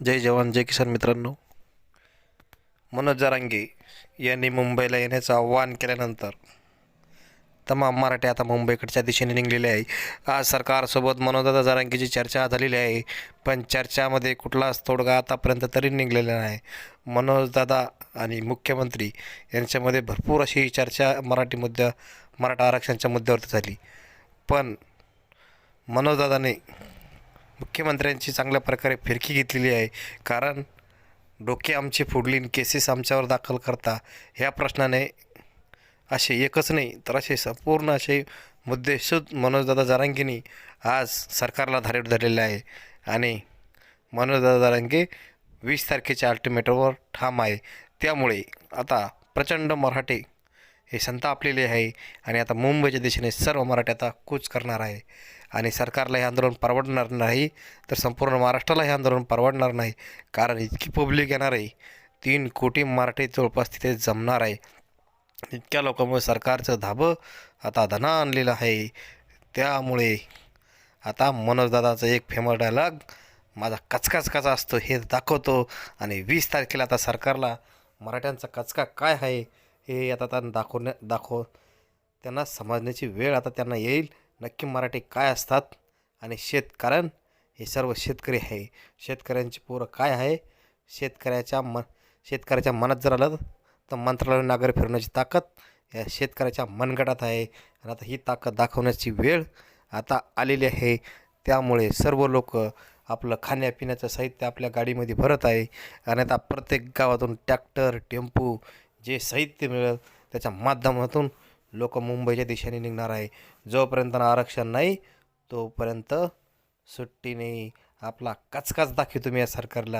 जय जवान जय किसान मित्रांनो. मनोज जारांगे यांनी मुंबईला येण्याचं आव्हान केल्यानंतर तमाम मराठी आता मुंबईकडच्या दिशेने निघलेले आहे. आज सरकारसोबत मनोजदादा जारांगेची चर्चा झालेली आहे पण चर्चामध्ये कुठलाच तोडगा आतापर्यंत तरी निघलेला नाही. मनोजदादा आणि मुख्यमंत्री यांच्यामध्ये भरपूर अशी चर्चा मराठी मुद्दा मराठा आरक्षणाच्या मुद्द्यावरती झाली. पण मनोजदादाने मुख्यमंत्र्यांची चांगल्या प्रकारे फिरकी घेतलेली आहे. कारण डोके आमचे फोडली केसेस आमच्यावर दाखल करता ह्या प्रश्नाने असे एकच नाही तर असे संपूर्ण असे मुद्दे शुद्ध मनोजदादा जारांगेनी आज सरकारला धारेवर धरलेले आहे. आणि मनोजदादा जारांगे वीस तारखेच्या अल्टिमेटवर ठाम आहे. त्यामुळे आता प्रचंड मराठी हे संतापलेले आहे आणि आता मुंबईच्या दिशेने सर्व मराठी आता कूच करणार आहे. आणि सरकारला हे आंदोलन परवडणार नाही तर संपूर्ण महाराष्ट्राला हे आंदोलन परवडणार नाही. कारण इतकी पब्लिक येणार आहे. तीन कोटी मराठी जवळपास तिथे जमणार आहे. इतक्या लोकांमुळे सरकारचं धाबं आता धना आणलेलं आहे. त्यामुळे आता मनोजदादाचं एक फेमस डायलॉग माझा कचकाच कचा असतो हे दाखवतो. आणि वीस तारखेला आता सरकारला मराठ्यांचा कचका काय आहे? हे आता त्यांना दाखवण्या दाखव त्यांना समजण्याची वेळ आता त्यांना येईल. नक्की मराठी काय असतात आणि शेतकऱ्यां हे सर्व शेतकरी आहे. शेतकऱ्यांची पोरं काय आहे? शेतकऱ्याच्या मन शेतकऱ्याच्या मनात जर आलं तर मंत्रालय नागर फिरवण्याची ताकद या शेतकऱ्याच्या मनगटात आहे. आणि आता ही ताकद दाखवण्याची वेळ आता आलेली आहे. त्यामुळे सर्व लोक आपलं खाण्यापिण्याचं साहित्य आपल्या गाडीमध्ये भरत आहे. आणि आता प्रत्येक गावातून ट्रॅक्टर टेम्पो जे साहित्य मिळेल त्याच्या माध्यमातून लोक मुंबईच्या दिशेने निघणार आहे. जोपर्यंत आरक्षण नाही तोपर्यंत सुट्टी नाही आपला कचकाच दाखवतो मी या सरकारला.